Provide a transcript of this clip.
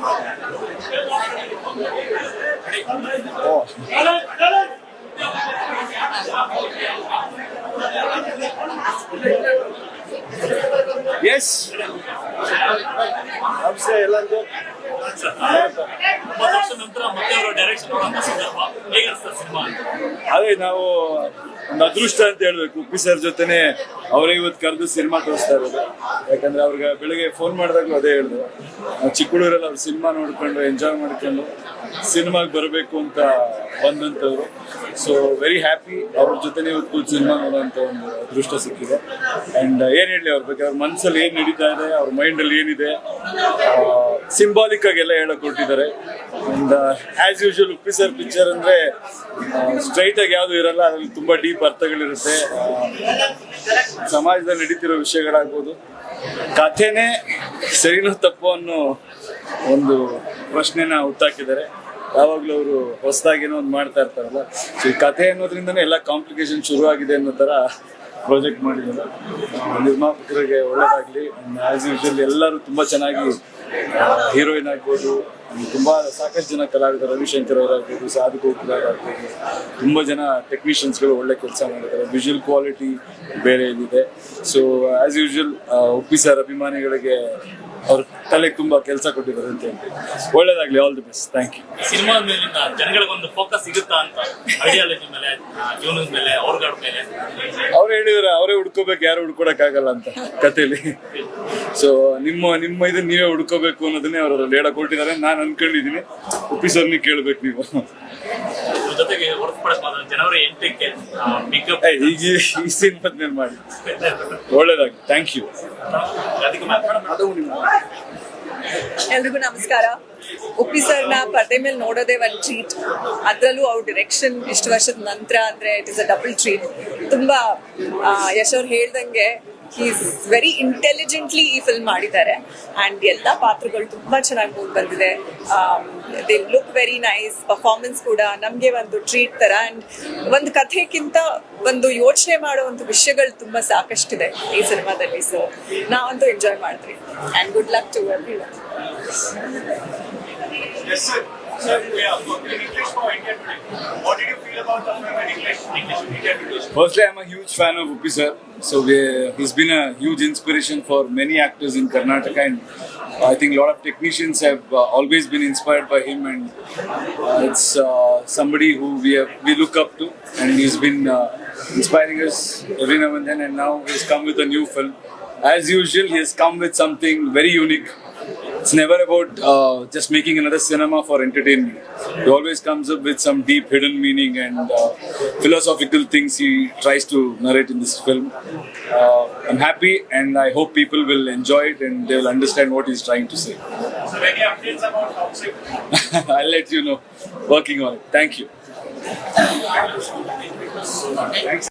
Oh. S ನಮಸ್ತೆ ಎಲ್ಲರಿಗೂ ಅದೇ ನಾವು ಒಂದು ಅದೃಷ್ಟ ಅಂತ ಹೇಳ್ಬೇಕು. ಉಪ್ಪಿ ಸರ್ ಜೊತೆನೆ ಅವರೇ ಇವತ್ತು ಕರೆದು ಸಿನಿಮಾ ತೋರಿಸ್ತಾ ಇರೋದು. ಯಾಕಂದ್ರೆ ಅವ್ರಿಗೆ ಬೆಳಿಗ್ಗೆ ಫೋನ್ ಮಾಡಿದಾಗಲೂ ಅದೇ ಹೇಳಿದ್ರು ನಾವು ಚಿಕ್ಕ ಹುಡುಗರಲ್ಲಿ ಅವ್ರ ಸಿನಿಮಾ ನೋಡ್ಕೊಂಡು ಎಂಜಾಯ್ ಮಾಡ್ಕೊಂಡು ಸಿನಿಮಾಗೆ ಬರಬೇಕು ಅಂತ ಬಂದಂಥವ್ರು. ಸೊ ವೆರಿ ಹ್ಯಾಪಿ ಅವ್ರ ಜೊತೆನೇ ಇವತ್ತು ಸಿನಿಮಾ ಸಿನಿಮಾ ಅಂತ ಒಂದು ಅದೃಷ್ಟ ಸಿಕ್ಕಿದೆ. ಅಂಡ್ ಏನ್ ಹೇಳಿ ಅವ್ರ ಬಗ್ಗೆ? ಅವ್ರ ಮನಸ್ಸಲ್ಲಿ ಏನು ನಡೀತಾ ಇದೆ, ಅವ್ರ ಮೈಂಡಲ್ಲಿ ಏನಿದೆ ಸಿಂಬಾಲಿಕ್ ಆಗಿ ಎಲ್ಲ ಹೇಳಕ್ ಕೊಟ್ಟಿದ್ದಾರೆ and as usual Uppi picture ಅಂದ್ರೆ ಸ್ಟ್ರೈಟ್ ಆಗಿ ಯಾವುದು ಇರಲ್ಲ, ಅದ್ರಲ್ಲಿ ತುಂಬಾ ಡೀಪ್ ಅರ್ಥಗಳಿರುತ್ತೆ. ಸಮಾಜದಲ್ಲಿ ನಡೀತಿರೋ ವಿಷಯಗಳಾಗ್ಬೋದು. ಕಥೆನೇ ಸರಿನೋ ತಪ್ಪು ಅನ್ನೋ ಒಂದು ಪ್ರಶ್ನೆನ ಹುಟ್ಟಾಕಿದ್ದಾರೆ. ಯಾವಾಗಲೂ ಅವರು ಹೊಸದಾಗೇನೋ ಒಂದು ಮಾಡ್ತಾ ಇರ್ತಾರಲ್ಲ. ಸೊ ಈ ಕಥೆ ಅನ್ನೋದ್ರಿಂದನೇ ಎಲ್ಲ ಕಾಂಪ್ಲಿಕೇಶನ್ ಶುರುವಾಗಿದೆ ಅನ್ನೋ ಥರ ಪ್ರಾಜೆಕ್ಟ್ ಮಾಡಿದ್ದಾರೆ ನಿರ್ಮಾಪಕರಿಗೆ ಒಳ್ಳೇದಾಗಲಿ ಆ್ಯಸ್ ಯೂಶಲ್ ಎಲ್ಲರೂ ತುಂಬ ಚೆನ್ನಾಗಿ ಹೀರೋಯಿನ್ ಆಗ್ಬೋದು ತುಂಬ ಸಾಕಷ್ಟು ಜನ ಕಲಾವಿದರು, ರವಿಶಂಕರ್ ಅವರಾಗ್ಬೋದು, ಸಾಧು ಗೋಪುರ ಆಗ್ಬೋದು ತುಂಬ ಜನ ಟೆಕ್ನಿಷಿಯನ್ಸ್ಗಳು ಒಳ್ಳೆ ಕೆಲಸ ಮಾಡಿದ್ದಾರೆ. ವಿಜುವಲ್ ಕ್ವಾಲಿಟಿ ಬೇರೆ ಇದೆ so as usual Uppi sir ಅಭಿಮಾನಿಗಳಿಗೆ ಅವ್ರ ತಲೆಗೆ ತುಂಬಾ ಕೆಲಸ ಕೊಟ್ಟಿದ್ದಾರೆ ಅಂತ ಹೇಳಿ ಒಳ್ಳೇದಾಗ್ಲಿ all the best thank you ಸಿನಿಮಾದ ಮೇಲೆ ಜನಗಳಿಗೊಂದು ಫೋಕಸ್ ಸಿಗುತ್ತಾ ಅಂತ ಐಡಿಯಾಲಜಿ ಮೇಲೆ ಜೀವನದ ಮೇಲೆ ಅವ್ರಗಳ ಮೇಲೆ? ಅವ್ರು ಹೇಳಿದ್ರೆ ಅವರೇ ಹುಡ್ಕೋಬೇಕು ಯಾರು ಹುಡ್ಕೊಡಕ್ಕಾಗಲ್ಲ ಅಂತ ಕಥೆಯಲ್ಲಿ ಸೊ ನಿಮ್ಮ ನಿಮ್ಮ ಇದನ್ನ ನೀವೇ ಹುಡ್ಕೋಬೇಕು ಅನ್ನೋದನ್ನೇ ಅವರು ಹೇಳಕ್ ಹೊರಟಿದ್ದಾರೆ. ನಾನು ಅನ್ಕೊಂಡಿದ್ದೀನಿ ಉಪ್ಪಿ ಸರ್ನಿ ಕೇಳ್ಬೇಕು ನೀವು. ಜೊತೆಗೆ ಹೊರತುಪಡಿಸ ಜನವರಿ ಎಂಟಕ್ಕೆ ಪಿಕಪ್ ಈ- ಈ ಸೀನ್ ಮೇಲೆ ಮಾಡಿ. ಒಳ್ಳೇದಾಗಿ. ಥ್ಯಾಂಕ್ ಯು ಅದಕ್ಕೆ ಮಾತಾಡೋಣ ಎಲ್ರಿಗೂ ನಮಸ್ಕಾರ. ಉಪ್ಪಿ ಸರ್ನ ಪರದೆ ಮೇಲೆ ನೋಡೋದೇ ಒಂದು ಟ್ರೀಟ್ ಅದರಲ್ಲೂ ಅವ್ರ ಡಿರೆಕ್ಷನ್ ಇಷ್ಟು ವರ್ಷದ ನಂತರ ಅಂದ್ರೆ it is a double treat ತುಂಬಾ ಯಶ್ ಅವ್ರು ಹೇಳ್ದಂಗೆ ಈಸ್ ವೆರಿ ಇಂಟೆಲಿಜೆಂಟ್ಲಿ ಈ ಫಿಲ್ಮ್ ಮಾಡಿದ್ದಾರೆ. ಆ್ಯಂಡ್ ಎಲ್ಲ ಪಾತ್ರಗಳು ತುಂಬ ಚೆನ್ನಾಗಿ ಮೂಡ್ ಬಂದಿದೆ. They look very nice performance ಕೂಡ ನಮಗೆ ಒಂದು ಟ್ರೀಟ್ ಥರ ಆ್ಯಂಡ್ ಒಂದು ಕಥೆಗಿಂತ ಒಂದು ಯೋಚನೆ ಮಾಡೋ ಒಂದು ವಿಷಯಗಳು ತುಂಬ ಸಾಕಷ್ಟಿದೆ ಈ ಸಿನಿಮಾದಲ್ಲಿ. ಸೊ ನಾವಂತೂ ಎಂಜಾಯ್ ಮಾಡಿದ್ವಿ and good luck to every sir. Sir, yeah, English for India today. What did you feel about the film English? Firstly, I'm a huge fan of Upi sir. So we, he's been a huge inspiration for many actors in Karnataka, and I think a lot of technicians have uh, always been inspired by him, and uh, it's uh, somebody who we have, we look up to, and he's been uh, inspiring us every now and then. And now he's come with a new film. As usual, he has come with something very unique. It's never about uh, just making another cinema for entertainment. He always comes up with some deep hidden meaning and uh, philosophical things he tries to narrate in this film. Uh, I'm happy and I hope people will enjoy it and they will understand what he's trying to say. So, any updates about Toxic? I'll let you know. Working on it. Thank you. Thanks.